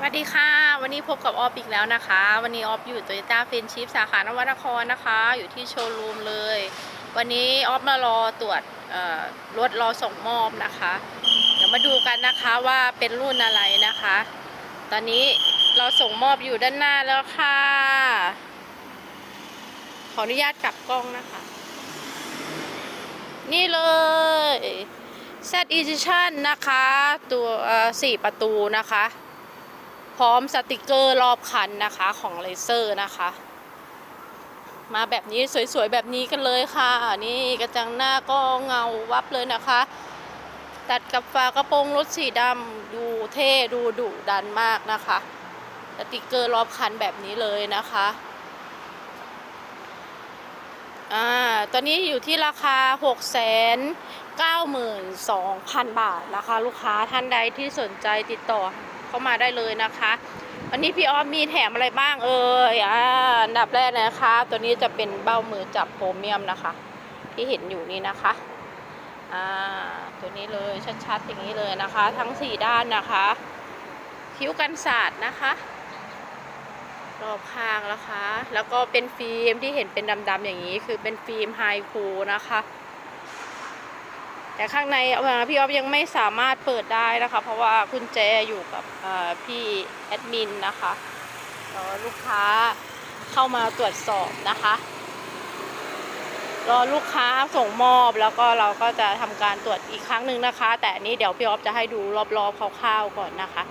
สวัสดีค่ะ วันนี้พบกับออฟอีกแล้วนะคะ วันนี้ออฟอยู่โตโยต้าเฟนชิพสาขานวนครนะคะ อยู่ที่โชว์รูมเลย วันนี้ออฟมารอตรวจรถรอส่งมอบนะคะ เดี๋ยวมาดูกันนะคะว่าเป็นรุ่นอะไรนะคะ ตอนนี้เราส่งมอบอยู่ด้านหน้าแล้วค่ะ ขออนุญาตกลับกล้องนะคะ นี่เลย Z Edition นะคะ ตัวสี่ประตูนะคะ พร้อมสติกเกอร์รอบคันนะคะของเลเซอร์นะคะ มาแบบนี้สวยๆแบบนี้กันเลยค่ะ นี่กระจังหน้าก็เงาวับเลยนะคะ ตัดกับฝากระโปรงรถสีดำดูเท่ดูดุดันมากนะคะสติกเกอร์รอบคันแบบนี้เลยนะคะอ่าตอนนี้อยู่ที่ราคา 6 9 2 0 0 0 บาทนะคะ ลูกค้าท่านใดที่สนใจติดต่อ เข้ามาได้เลยนะคะวันนี้พี่ออฟมีแถมอะไรบ้างเอ่ยอ่าอันดับแรกนะคะ ตัวนี้จะเป็นเบ้ามือจับโพรเมียมนะคะ ที่เห็นอยู่นี่นะคะอ่าตัวนี้เลยชัดๆอย่างนี้เลยนะคะ ทั้งสี่ด้านนะคะ คิ้วกันศาสตร์นะคะรอบข้างนะคะ แล้วก็เป็นฟิล์มที่เห็นเป็นดำๆอย่างนี้ คือเป็นฟิล์มไฮคูนะคะ แต่ข้างในพี่ออฟยังไม่สามารถเปิดได้นะคะ เพราะว่ากุญแจอยู่กับพี่แอดมินนะคะรอลูกค้าเข้ามาตรวจสอบนะคะรอลูกค้าส่งมอบแล้วก็เราก็จะทำการตรวจอีกครั้งหนึ่งนะคะ แต่นี้เดี๋ยวพี่ออฟจะให้ดูรอบๆคร่าวๆก่อนนะคะ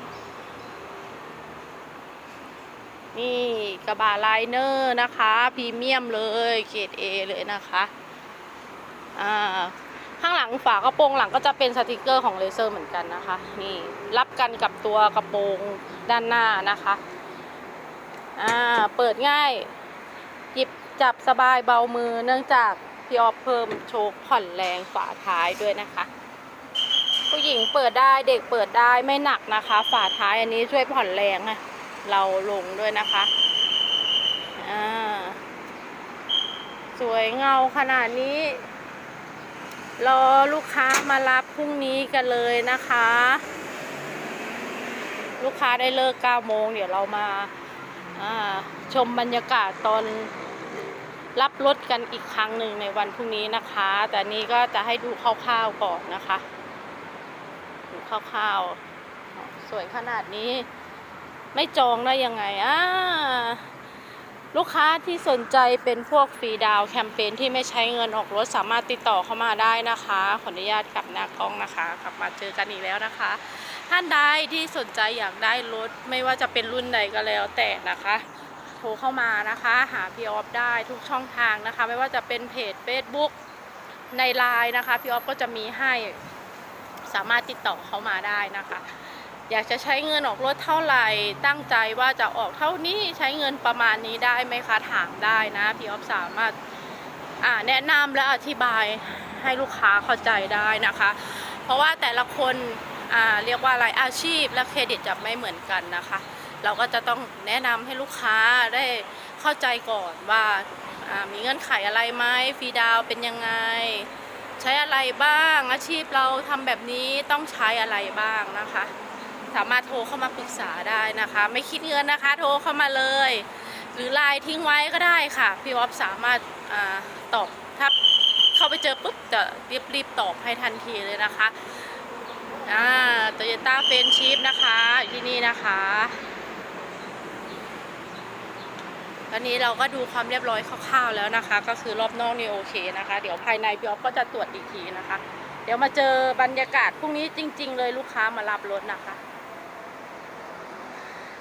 นี่กระบะไลเนอร์นะคะพรีเมียมเลยเกรด A เลยนะคะอ่า งหลังฝากระโปรงหลังก็จะเป็นสติกเกอร์ของเลเซอร์เหมือนกันนะคะ นี่รับกันกับตัวกระโปรงด้านหน้านะคะอ่าเปิดง่ายหยิบจับสบายเบามือเนื่องจากพี่ออฟเพิ่มโชคผ่อนแรงฝาท้ายด้วยนะคะ ผู้หญิงเปิดได้เด็กเปิดได้ไม่หนักนะคะ ฝาท้ายอันนี้ช่วยผ่อนแรงอะเราลงด้วยนะคะอ่าสวยเงาขนาดนี้ รอลูกค้ามารับพรุ่งนี้กันเลยนะคะ ลูกค้าได้เลิก9โมงเดี๋ยวเรามาาชมบรรยากาศตอนรับรถกันอีกครั้งหนึ่งในวันพรุ่งนี้นะคะ แต่นี้ก็จะให้ดูคร่าวๆก่อนนะคะดูคร่าวๆ สวยขนาดนี้ ไม่จองได้ยังไงอ่า ลูกค้าที่สนใจเป็นพวกฟรีดาวแคมเปญที่ไม่ใช้เงินออกรถสามารถติดต่อเข้ามาได้นะคะ ขออนุญาตกลับหน้ากล้องนะคะ กลับมาเจอกันอีกแล้วนะคะ ท่านใดที่สนใจอยากได้รถไม่ว่าจะเป็นรุ่นใดก็แล้วแต่นะคะโทรเข้ามานะคะ หาพี่ออฟได้ทุกช่องทางนะคะ ไม่ว่าจะเป็นเพจ Facebook ในไลน์นะคะพี่ออฟก็จะมีให้สามารถติดต่อเข้ามาได้นะคะ อยากจะใช้เงินออกรถเท่าไหร่ตั้งใจว่าจะออกเท่านี้ใช้เงินประมาณนี้ได้ไหมคะถามได้นะพี่ออฟสามารถแนะนำและอธิบายให้ลูกค้าเข้าใจได้นะคะ เพราะว่าแต่ละคนเรียกว่าอะไรอาชีพและเครดิตจะไม่เหมือนกันนะคะ เราก็จะต้องแนะนำให้ลูกค้าได้เข้าใจก่อนว่ามีเงื่อนไขอะไรไหมฟรีดาวเป็นยังไง ใช้อะไรบ้างอาชีพเราทำแบบนี้ต้องใช้อะไรบ้างนะคะ สามารถโทรเข้ามาปรึกษาได้นะคะ ไม่คิดเงินนะคะ โทรเข้ามาเลย หรือไลน์ทิ้งไว้ก็ได้ค่ะ พี่วอฟสามารถอตอบถ้าเข้าไปเจอปุ๊บจะรีบรีบตอบให้ทันทีเลยนะคะอ่าโตโยต้าเฟนชีฟนะคะอยู่ที่นี่นะคะตอนนี้เราก็ดูความเรียบร้อยคร่าวๆแล้วนะคะ ก็คือรอบนอกนี่โอเคนะคะ เดี๋ยวภายในพี่ออฟก็จะตรวจอีกทีนะคะ เดี๋ยวมาเจอบรรยากาศพรุ่งนี้จริง ๆ เลยลูกค้ามารับรถนะคะ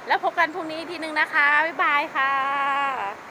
แล้วพบกันพรุ่งนี้ทีนึงนะคะ บ๊ายบายค่ะ